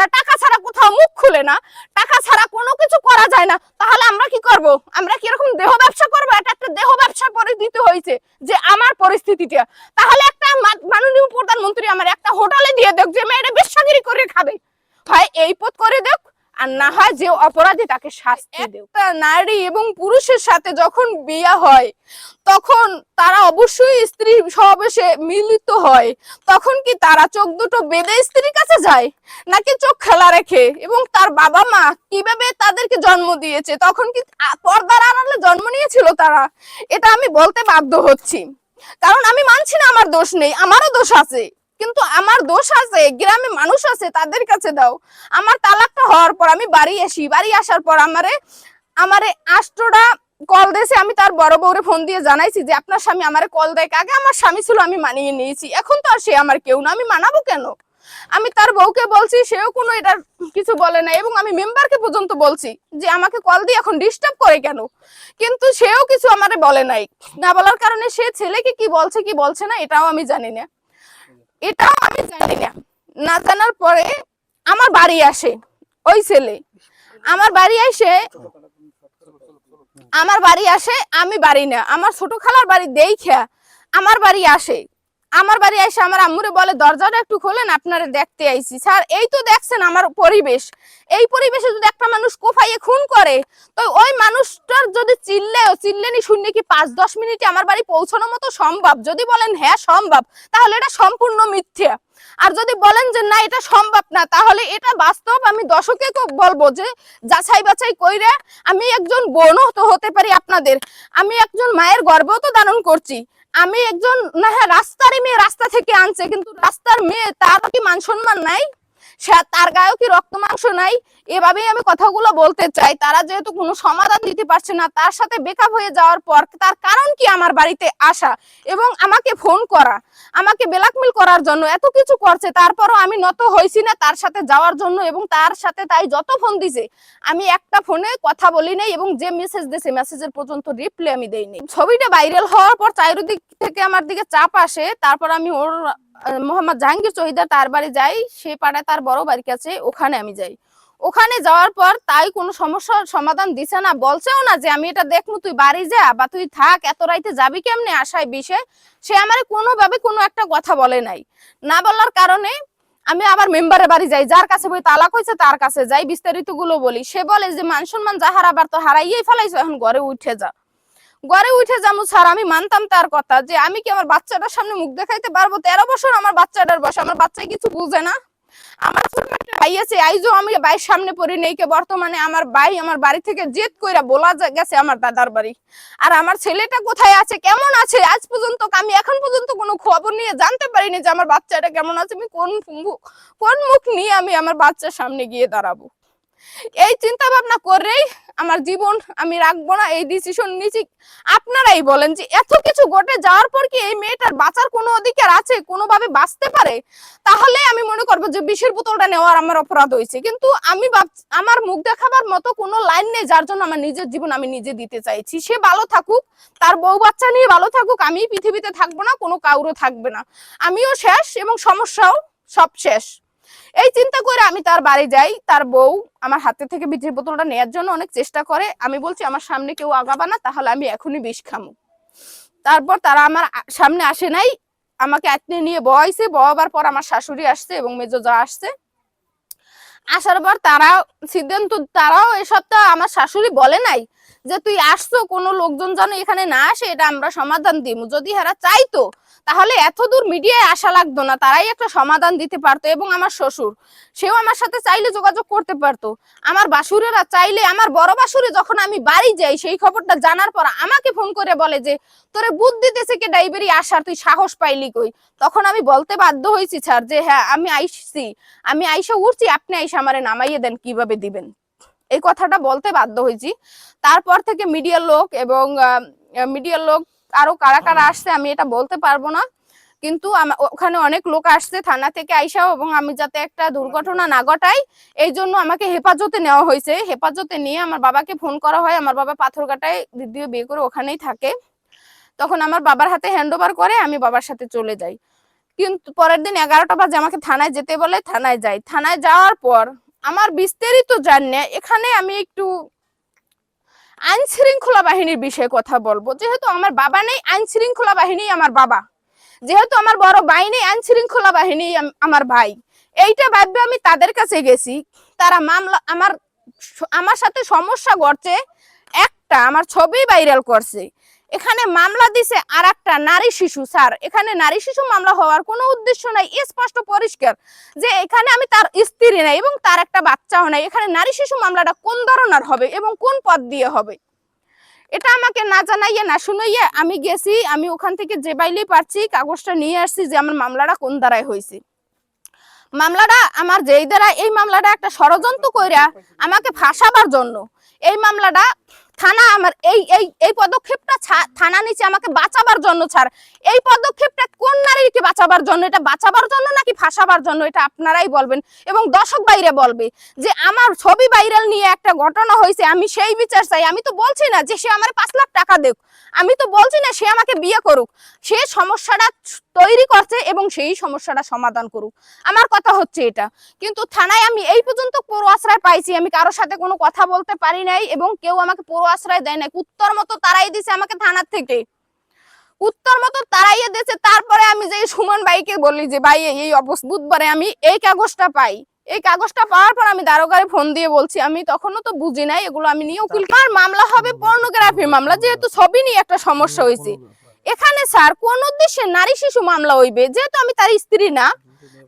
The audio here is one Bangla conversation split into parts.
না, টাকা ছাড়া কোথাও মুখ খুলে না, টাকা ছাড়া কোনো কিছু করা যায় না। তাহলে আমরা কি করব? আমরা কি এরকম দেহ ব্যবসা করব? এটা একটা দেহ ব্যবসা পরিস্থিতি হয়েছে যে আমার পরিস্থিতিটা। তাহলে একটা মাননীয় প্রধানমন্ত্রী আমার একটা হোটেলে দিয়ে দেখ যে মেয়েটা বেশাগিরি করে খাবে। হয় এই পথ করে দেখ আর না হয় যে অপরাধী তাকে শাস্তি একটা নারী এবং পুরুষের সাথে যখন বিয়ে হয় তখন তারা অবশ্যই স্ত্রী সহবাসে মিলিত হয়। তখন কি তারা চোখ দুটো বেঁধে স্ত্রীর কাছে যায় নাকি চোখ খেলা রেখে? এবং তার বাবা মা কীভাবে তাদেরকে জন্ম দিয়েছে? তখন কি পর্দার আড়ালে জন্ম নিয়েছিল তারা? এটা আমি বলতে বাধ্য হচ্ছি। কারণ আমি মানছি না আমার দোষ নেই আমারও দোষ আছে। কিন্তু আমার দোষ আছে, গ্রামে মানুষ আছে, তাদের কাছে দাও। আমার তালাকটা হওয়ার পর আমি বাড়ি আসি। বাড়ি আসার পর আমারে আমারে আষ্টটা কল দিয়েছে। আমি তার বড় বউরে ফোন দিয়ে জানাইছি যে, আপনার স্বামী আমারে কল দেয় আগে আমার স্বামী ছিল, আমি মানিয়ে নিয়েছি। এখন তো আর সে আমার কেউ না। আমি মানাবো কেন? আমি তার বউকে বলছি, সেও কোনো এটা কিছু বলে না এবং আমি মেম্বারকে পর্যন্ত বলছি যে, আমাকে কল দিয়ে এখন ডিস্টার্ব করে কেন? কিন্তু সেও কিছু আমারে বলে নাই। না বলার কারণে সে ছেলেকে কি বলছে কি বলছে না, এটাও আমি জানি না। এটাও আমি জানি না। না জানার পরে আমার বাড়ি আসে, ওই ছেলে। আমার বাড়ি আসে, আমার বাড়ি আসে, আমি বাড়ি না। আমার ছোট খালার বাড়ি দেই খেয়া আমার বাড়ি আসে। আমার বাড়ি এসে আমার আম্মুরে বলে, দরজাটা একটু খোলেন, আপনারা দেখতে আইছি। স্যার, এই তো দেখছেন আমার পরিবেশ। এই পরিবেশে যদি একটা মানুষ কোফাইয়ে খুন করে, তো ওই মানুষটার যদি চিল্লেও চিল্লেনি শুনলে কি পাঁচ দশ মিনিটে আমার বাড়ি পৌঁছানোর মতো সম্ভব? যদি বলেন হ্যাঁ সম্ভব। তাহলে এটা সম্পূর্ণ মিথ্যে। আর যদি বলেন যে, না, এটা সম্ভব না, তাহলে এটা বাস্তব আমি দর্শকে বলব যে, যাচাই বাছাই কইরে আমি একজন বোনও তো হতে পারি আপনাদের। আমি একজন মায়ের গর্ভও তো ধারণ করছি। আমি একজন, না হ্যাঁ রাস্তারই মেয়ে রাস্তা থেকে আনছে, কিন্তু রাস্তার মেয়ে তার কি মান সম্মান নাই। তার গায়েও কি রক্ত মাংস নাই? এভাবেই আমি কথাগুলো বলতে চাই। তারা যেহেতু কোনো সমাধান দিতে পারছে না, তার সাথে বেকআপ হয়ে যাওয়ার পর তার কারণ কি আমার বাড়িতে আসা এবং আমাকে ফোন করা? আমাকে ব্ল্যাকমেল করার জন্য এত কিছু করছে, তারপরও আমি নত হয়েছি না তার সাথে যাওয়ার জন্য এবং তার সাথে তাই যত ফোন দিছে, আমি একটা ফোনে কথা বলি নাই এবং যে মেসেজ দিছে মেসেজের পর্যন্ত রিপ্লাই আমি দেইনি। ছবিটা ভাইরাল হওয়ার পর চারিদিক থেকে আমার দিকে চাপ আসে, তারপর আমি ওর মোহাম্মদ জাহাঙ্গীর চহিদার তার বাড়ি যাই, সে পাড়ায় তার বড় বাড়ি কাছে, ওখানে আমি যাই। ওখানে যাওয়ার পর তাই কোনো সমস্যার সমাধান দিছে না, বলছেও না যে আমি এটা দেখব তুই বাড়ি যা বা তুই থাক, এত রাইতে যাবি কেমনে আশায় বিষে? সে আমার কোনোভাবে কোনো একটা কথা বলে নাই। না বলার কারণে আমি আবার মেম্বারের বাড়ি যাই, যার কাছে বই তালাক হয়েছে তার কাছে যাই বিস্তারিতগুলো বলি। সে বলে যে, মান সম্মান যা হারাবার তো হারাইয়েই ফেলাইছো, এখন ঘরে উঠে যা। ঘরে উঠে যাব, স্যার, আমি মানতাম তার কথা যে আমি কি আমার বাচ্চাটার সামনে মুখ দেখাইতে পারব? তেরো বছর আমার বাচ্চাটার বয়স, আমার বাচ্চা কিছু বুঝে না। আমার ছোট একটা ভাই আছে আমি ভাইয়ের সামনে পড়ি নেই বর্তমানে আমার ভাই আমার বাড়ি থেকে জেদ কইরা বলা গেছে আমার দাদার বাড়ি। আর আমার ছেলেটা কোথায় আছে, কেমন আছে, আজ পর্যন্ত আমি এখন পর্যন্ত কোনো খবর নিয়ে জানতে পারিনি যে আমার বাচ্চাটা কেমন আছে। আমি কোন কোন মুখ নিয়ে আমি আমার বাচ্চার সামনে গিয়ে দাঁড়াবো? এই চিন্তা ভাবনা করেই আমার জীবন আমি রাখব না, এই ডিসিশন নিয়েছি। আপনারাই বলেন যে এত কিছু ঘটে যাওয়ার পর কি এই মেয়েটার বাঁচার কোনো অধিকার আছে, কোনোভাবে বাঁচতে পারে? তাহলে আমি মনে করব যে বিষের বোতলটা নেওয়ার আমার অপরাধ হয়েছে। কিন্তু আমি আমার মুখ দেখাবার মতো কোনো লাইন নেই যার জন্য আমার নিজের জীবন আমি নিজে দিতে চাইছি। সে ভালো থাকুক, তার বউ বাচ্চা নিয়ে ভালো থাকুক, আমি পৃথিবীতে থাকব না, কোনো কাউরও থাকবে না। আমিও শেষ এবং সমস্যাও সব শেষ। এই চিন্তা করে আমি তার বাড়ি যাই, তার বউ আমার হাতে থেকে বিটির বোতলটা নেয়ার জন্য অনেক চেষ্টা করে। আমি বলছি, আমার সামনে কেউ আগাবা না, তাহলে আমি এখনই বিষ খামু। তারপর তারা আমার সামনে আসে নাই। আমাকে আটনে নিয়ে বয়সে বয়াবার পর আমার শাশুড়ি আসছে এবং মেজো যা আসছে। আসার পর তারা সিদ্ধান্ত, তারাও এসবটা আমার শাশুড়ি বলে নাই যে, তুই আসছো, কোনো লোকজন যেন এখানে না আসে, এটা আমরা সমাধান দিব যদি হেরা চাইতো তাহলে এত দূর মিডিয়ায় আসা লাগতো না, তারাই একটা সমাধান দিতে পারতো এবং আমার শ্বশুর, সেও আমার সাথে চাইলে যোগাযোগ করতে পারতো। আমার বাসুরেরা চাইলে, আমার বড় বাসুরে যখন আমি বাড়ি যাই, সেই খবরটা জানার পর আমাকে ফোন করে বলে যে, তোরে বুদ্ধি দিতেছে কে ডাইবেরি আসার, তুই সাহস পাইলি কই? তখন আমি বলতে বাধ্য হয়েছি স্যার যে হ্যাঁ আমি আইসছি আমি আইসা উঠছি, আপনি আইসা আমারে নামাইয়ে দেন, কীভাবে দিবেন? এই কথাটা বলতে বাধ্য হয়েছি। তারপর থেকে মিডিয়ার লোক এবং মিডিয়ার লোক আরও কারা কারা আসছে আমি এটা বলতে পারব না। কিন্তু ওখানে অনেক লোক আসছে থানা থেকে আইসাও এবং আমি যাতে একটা দুর্ঘটনা না ঘটাই এই জন্য আমাকে হেফাজতে নেওয়া হয়েছে। হেফাজতে নিয়ে আমার বাবাকে ফোন করা হয়। আমার বাবা পাথরঘাটায় দ্বিতীয় বিয়ে করে ওখানেই থাকে। তখন আমার বাবার হাতে হ্যান্ড ওভার করে আমি বাবার সাথে চলে যাই। কিন্তু পরের দিন এগারোটা বাজে আমাকে থানায় যেতে বলে থানায় যাই। থানায় যাওয়ার পর আমার বিস্তারিত জানে এখানে আমি একটু আইন শৃঙ্খলা বাহিনীর বিষয়ে কথা বলব। যেহেতু আমার বাবা নেই, আইন শৃঙ্খলা বাহিনী আমার বাবা। যেহেতু আমার বড় ভাই নেই, আইন শৃঙ্খলা বাহিনী আমার ভাই। এইটা ভাববে আমি তাদের কাছে গেছি। তারা মামলা আমার আমার সাথে সমস্যা ঘটছে। একটা, আমার ছবি ভাইরাল করছে। এখানে মামলা দিছে আর একটা নারী শিশু, স্যার। এখানে নারী শিশু মামলা হওয়ার কোনো উদ্দেশ্য নাই। স্পষ্ট পরিষ্কার যে এখানে আমি তার স্ত্রী নাই এবং তার একটা বাচ্চাও নাই। এখানে নারী শিশু মামলাটা কোন ধরনের হবে এবং কোন পদ দিয়ে হবে? এটা আমাকে না জানাইয়ে, না শুনাইয়ে আমি গেছি, আমি ওখান থেকে যে বাইলেই পারছি, কাগজটা নিয়ে আসছি যে আমার মামলাটা কোন দ্বারায় হয়েছে। মামলাটা আমার যেই দ্বারা, এই মামলাটা একটা ষড়যন্ত্র কইরা আমাকে ফাঁসাবার জন্য। এই মামলাটা থানা আমার, এই এই এই পদক্ষেপটা থানা নিচে আমাকে বাঁচাবার জন্য ছাড়। এই পদক্ষেপটা কোন নারীকে বাঁচাবার জন্য? এটা বাঁচাবার জন্য নাকি ফাঁসাবার জন্য? এটা আপনারাই বলবেন এবং দর্শক বাইরে বলবে যে আমার ছবি ভাইরাল নিয়ে একটা ঘটনা হয়েছে, আমি সেই বিচার চাই। আমি তো বলছি না যে সে আমার পাঁচ লাখ টাকা দেখ আমি তো বলছি না সে আমাকে বিয়ে করুক। সে সমস্যাটা তৈরি করছে এবং সেই সমস্যাটা সমাধান করুক। আমার কথা হচ্ছে এটা। কিন্তু থানায় আমি এই পর্যন্ত পুরো আশ্রয় পাইছি। আমি কারোর সাথে কোনো কথা বলতে পারি নাই এবং কেউ আমাকে পুরো আশ্রয় দেয় নাই। উত্তর মতো তারাই দিছে আমাকে থানার থেকে। উত্তর মতো তারাইয়ে দিয়েছে, তারপরে আমি যে সুমন ভাইকে বলি যে, ভাই, এই- অবস্থা, বুধবারে আমি এই কাগজটা পাই। এই কাগজটা পাওয়ার পর আমি দারোগারে ফোন দিয়ে বলছি, আমি তখনও তো বুঝি নাই, এগুলো আমি নিয়ে উকিল আর মামলা হবে? পর্নোগ্রাফি মামলা, যেহেতু ছবি নিয়ে একটা সমস্যা হয়েছে। এখানে স্যার, কোন উদ্দেশ্যে নারী শিশু মামলা হইবে? যেহেতু আমি তার স্ত্রী না,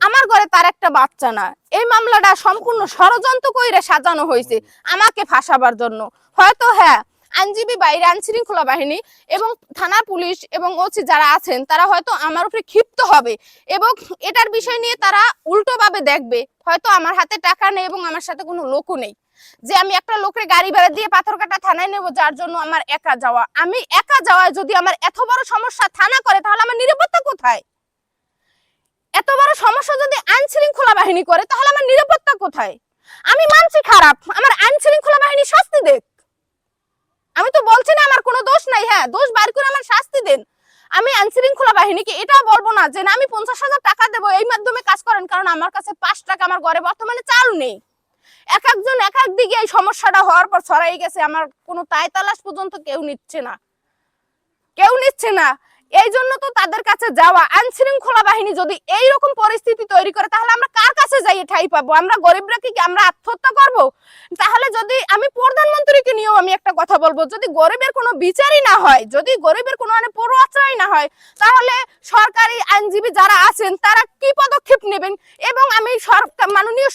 আমার ঘরে তার একটা বাচ্চা না। এই মামলাটা সম্পূর্ণ ষড়যন্ত্র কইরে সাজানো হয়েছে আমাকে ফাঁসাবার জন্য। হয়তো হ্যাঁ আইনজীবী বাইরে আইন শৃঙ্খলা বাহিনী এবং থানা পুলিশ এবং ওসি যারা আছেন, তারা হয়তো আমার উপরে ক্ষিপ্ত হবে এবং এটার বিষয় নিয়ে তারা উল্টো ভাবে দেখবে। হয়তো আমার হাতে টাকা নেই এবং আমার সাথে কোনো লোকও নেই। যে আমি একটা লোকের গাড়ি ভাড়া দিয়ে পাথরকাটা থানায় নেব, যার জন্য আমার একা যাওয়া। আমি একা যাওয়ায় যদি আমার এত বড় সমস্যা থানা করে, তাহলে আমার নিরাপত্তা কোথায়? এত বড় সমস্যা যদি আইন শৃঙ্খলা বাহিনী করে, তাহলে আমার নিরাপত্তা কোথায়? আমি মানছি খারাপ। আমার আইন শৃঙ্খলা বাহিনী শাস্তি দেখ। আমি তো বলছি না আমার কোনো দোষ নাই হ্যাঁ দোষ বার করে আমার শাস্তি দেন। আমি আইনশৃঙ্খলা বাহিনীকে এটাও বলব না যে আমি পঞ্চাশ হাজার টাকা দেবো, এই মাধ্যমে কাজ করেন, কারণ আমার কাছে পাঁচ টাকা আমার ঘরে বর্তমানে চাল নেই। এক একজন, এক এক দিকে এই সমস্যাটা হওয়ার পর ছড়াই গেছে, আমার কোনো তাই তালাশ পর্যন্ত কেউ নিচ্ছে না। কেউ নিচ্ছে না। এই জন্য তো তাদের কাছে যাওয়া আইন শৃঙ্খলা বাহিনী যদি এই রকম পরিস্থিতি তৈরি করে, তাহলে আমরা কার কাছে যাই ঠাই পাবো? আমরা গরিবরা কি আমরা আত্মহত্যা করব? তাহলে যদি আমি প্রধানমন্ত্রীকে নিয়েও আমি একটা কথা বলব, যদি গরিবের কোনো বিচারই না হয়, যদি গরিবের কোনো মানে আশ্রয় না হয়, তাহলে সরকারি আইনজীবী যারা আছেন, তারা কি পদক্ষেপ নেবেন? এবং আমি সরকার মাননীয়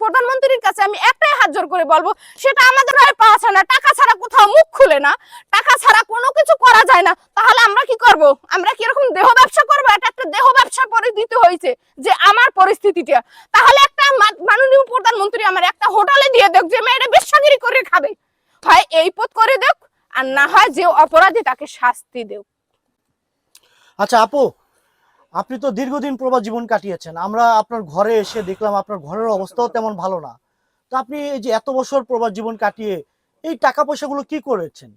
প্রধানমন্ত্রীর কাছে আমি একটাই হাত জোর করে বলব, সেটা আমাদের হয় পাওয়া না। টাকা ছাড়া কোথাও মুখ খুলে না। টাকা ছাড়া কোনো কিছু করা যায় না। তাহলে আমরা কি করব? আমরা কি এরকম দেহ ব্যবসা করব? এটা একটা দেহ ব্যবসা পরিণতি হয়েছে যে আমার পরিস্থিতিটা। তাহলে একটা মাননীয় প্রধানমন্ত্রী আমার একটা হোটেলে দিয়ে দেখ, যে মেয়েটা বেশাগিরি করে খাবে। হয় এই পথ করে দেখ, আর না হয় যে অপরাধী তাকে শাস্তি দেও। আচ্ছা আপু আপনি তো দীর্ঘদিন প্রবাস জীবন কাটিয়েছেন, আমরা আপনার ঘরে এসে দেখলাম আপনার ঘরের অবস্থাও তেমন ভালো না। তো আপনি এই যে এত বছর প্রবাস জীবন কাটিয়ে, এই টাকা পয়সাগুলো কি করেছেন?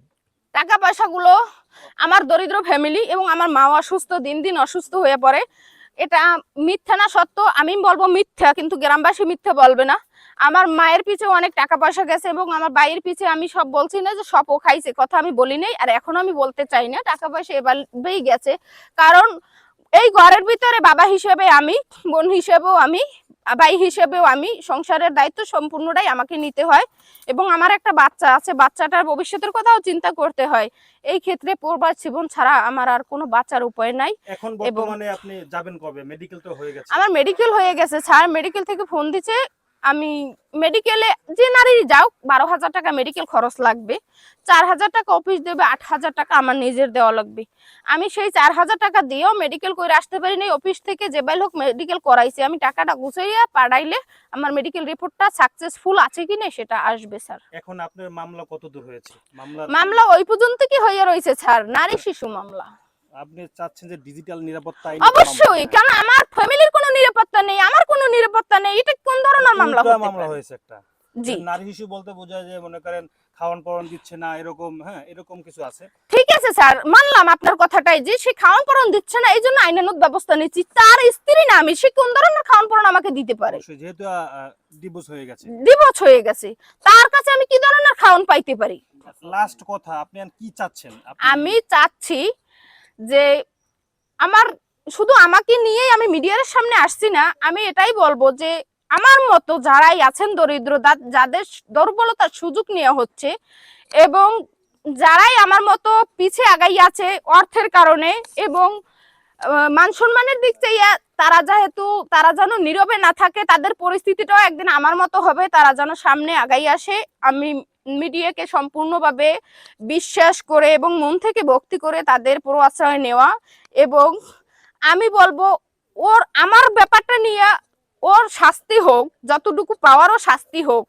টাকা পয়সাগুলো আমার দরিদ্র ফ্যামিলি এবং আমার মা অসুস্থ, দিন দিন অসুস্থ হয়ে পড়ে। এটা মিথ্যা না সত্য, আমি বলব মিথ্যা, কিন্তু গ্রামবাসী মিথ্যা বলবে না। আমার মায়ের পিছে অনেক টাকা পয়সা গেছে এবং আমার বাইয়ের পিছে আমি সব বলছি না যে সব ও খাইছে, কথা আমি বলি নাই, আর এখন আমি বলতে চাই না টাকা পয়সা এভাবেই গেছে। কারণ এই ঘরের ভিতরে বাবা হিসেবে আমি বোন হিসেবেও আমি ভাই হিসেবেও আমি সংসারের দায়িত্ব সম্পূর্ণটাই আমাকে নিতে হয়। এবং আমার একটা বাচ্চা আছে বাচ্চাটার ভবিষ্যতের কথাও চিন্তা করতে হয়। এই ক্ষেত্রে পূর্বার জীবন ছাড়া আমার আর কোনো বাচ্চার উপায় নাই। এখন এবং- বর্তমানে আপনি যাবেন কবে? মেডিকেল তো হয়ে গেছে। আমার মেডিকেল হয়ে গেছে। স্যার মেডিকেল থেকে ফোন দিছে আমি মেডিকেলে যে নারী যাও বারো হাজার টাকা মেডিকেল খরচ লাগবে। চার হাজার টাকা অফিস দেবে আট হাজার টাকা আমার নিজের দেওয়া লাগবে। আমি সেই চার হাজার টাকা দিয়েও মেডিকেল করে আসতে পারি নাই। অফিস থেকে যে বাইল হোক মেডিকেল করাইছি। আমি টাকাটা গুছাইয়া পাঠাইলে আমার মেডিকেল রিপোর্টটা সাকসেসফুল আছে কি না সেটা আসবে স্যার এখন আপনার মামলা কত দূর হয়েছে? মামলা মামলা ওই পর্যন্ত কি হয়ে রয়েছে স্যার নারী শিশু মামলা। আপনি চাচ্ছেন যে ডিজিটাল নিরাপত্তা অবশ্যই কারণ আমার ফ্যামিলির কোনো নিরাপত্তা নেই আমার কোনো নিরাপত্তা নেই এটা কোন ধরনের মামলা হতে মামলা হয়েছে একটা। জি। নারী শিশু বলতে বোঝায় যে মনে করেন খাওয়ান পরন দিচ্ছে না এরকম হ্যাঁ এরকম কিছু আছে। ঠিক আছে স্যার মানলাম আপনার কথাটাই যে সে খাওয়ান পরন দিচ্ছে না এই জন্য আইনানুক ব্যবস্থা নিচ্ছি। তার স্ত্রী না আমি সে কোন ধরনের খাওয়ান পরন আমাকে দিতে পারে? যেহেতু ডিভোর্স হয়ে গেছে। দিবস হয়ে গেছে। তার কাছে আমি কি ধরনের খাওয়ান পাইতে পারি? লাস্ট কথা আপনি কি চাচ্ছেন? আমি চাচ্ছি যে আমার শুধু আমাকে নিয়েই আমি মিডিয়ার সামনে আসছি না আমি এটাই বলব যে আমার মতো যারাই আছেন দরিদ্র যাদের দুর্বলতার সুযোগ নেওয়া হচ্ছে এবং যারাই আমার মতো পিছে আগাই আছে অর্থের কারণে এবং মান সম্মানের দিক থেকে তারা যেহেতু, তারা যেন নীরবে না থাকে, তাদের পরিস্থিতিটাও একদিন আমার মতো হবে, তারা যেন সামনে আগাই আসে, আমি মিডিয়াকে সম্পূর্ণভাবে বিশ্বাস করে এবং মন থেকে ভক্তি করে তাদের প্রশ্রয় নেওয়া এবং আমি বলব, ওর, আমার ব্যাপারটা নিয়ে ওর শাস্তি হোক যতটুকু পাওয়ারও শাস্তি হোক।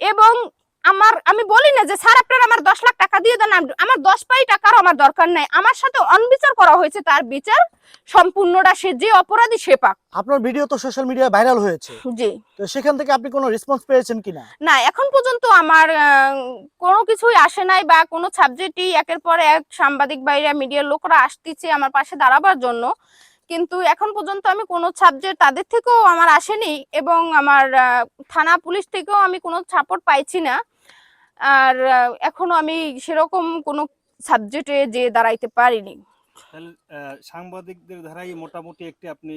এবং আমার আমি বলি না যে স্যার আপনার আমার দশ লাখ টাকা দিয়ে দেন আম- আমার দশ পাই টাকারও আমার দরকার নাই। আমার সাথে অনবিচার করা হয়েছে তার বিচার সম্পূর্ণটা সে যে অপরাধী সে পাক। আপনার ভিডিও তো সোশ্যাল মিডিয়ায় ভাইরাল হয়েছে। জি। তো সেখান থেকে আপনি কোনো রেসপন্স পেয়েছেন কিনা? না এখন পর্যন্ত আমার কোনো কিছুই আসে নাই বা কোনো সাবজেক্টই একের পর এক সাংবাদিক বাইরা মিডিয়ার লোকরা আসতেছে আমার পাশে দাঁড়াবার জন্য। কিন্তু এখন পর্যন্ত আমি কোনো সাবজেক্ট তাদের থেকেও আমার আসেনি এবং আমার থানা পুলিশ থেকেও আমি কোনো সাপোর্ট পাইছি না। আর এখনও আমি সেরকম কোনো সাবজেক্টে যে দাঁড়াইতে পারিনি। সাংবাদিকদের ধারাই মোটামুটি একটি আপনি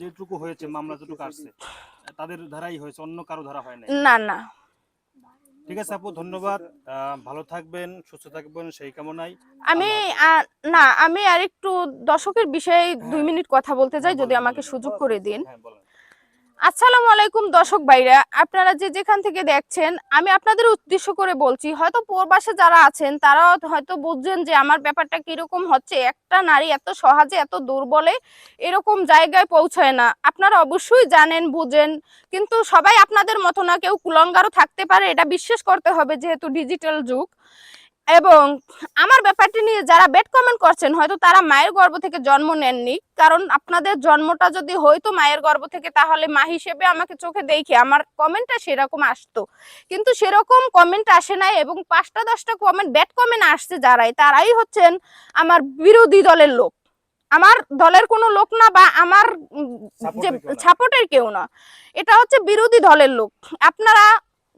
যেটুকু হয়েছে মামলা যেটুকু আসছে তাদের ধারাই হয়েছে অন্য কারও ধারা হয় না না। ঠিক আছে আপু ধন্যবাদ। ভালো থাকবেন সুস্থ থাকবেন সেই কামনাই আমি না আমি আর একটু দর্শকের বিষয়ে দুই মিনিট কথা বলতে চাই হ্যাঁ, যদি আমাকে সুযোগ করে দিন। হ্যাঁ আসসালামু আলাইকুম দর্শক ভাইরা, আপনারা যে যেখান থেকে দেখছেন, আমি আপনাদের উদ্দেশ্য করে বলছি, হয়তো প্রবাসে যারা আছেন, তারা হয়তো বুঝছেন যে আমার ব্যাপারটা কীরকম হচ্ছে। একটা নারী এত সহজে, এত দুর্বলে এরকম জায়গায় পৌঁছায় না। আপনারা অবশ্যই জানেন, বুঝেন, কিন্তু সবাই আপনাদের মতো না, কেউ কুলঙ্গারও থাকতে পারে। এটা বিশ্বাস করতে হবে, যেহেতু ডিজিটাল যুগ। এবং আমার ব্যাপারটি নিয়ে যারা বেড কমেন্ট করছেন হয়তো তারা মায়ের গর্ভ থেকে জন্ম নেননি। কারণ আপনাদের জন্মটা যদি হয়তো মায়ের গর্ভ থেকে তাহলে মা হিসেবে আমাকে চোখে দেখে আমার কমেন্টটা সেরকম আসতো। কিন্তু সেরকম কমেন্ট আসে নাই এবং পাঁচটা দশটা কমেন্ট ব্যাড কমেন্ট আসছে যারাই তারাই হচ্ছেন আমার বিরোধী দলের লোক। আমার দলের কোনো লোক না বা আমার যে। সাপোর্টের কেউ না। এটা হচ্ছে বিরোধী দলের লোক। আপনারা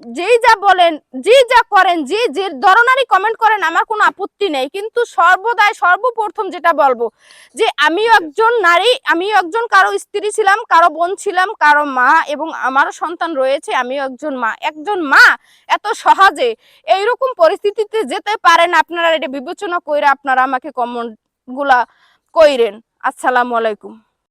যেই যা বলেন যে যা করেন, যে যে ধরনেরই কমেন্ট করেন, আমার কোনো আপত্তি নেই। কিন্তু সর্বদাই সর্বপ্রথম যেটা বলব, যে আমিও একজন নারী, আমিও একজন কারও স্ত্রী ছিলাম, কারও বোন ছিলাম, কারও মা এবং আমারও সন্তান রয়েছে, আমিও একজন মা। একজন মা এত সহজে এইরকম পরিস্থিতিতে যেতে পারেন, আপনারা এটা বিবেচনা কইরা আপনারা আমাকে কমেন্টগুলা কইরেন। আসসালামু আলাইকুম।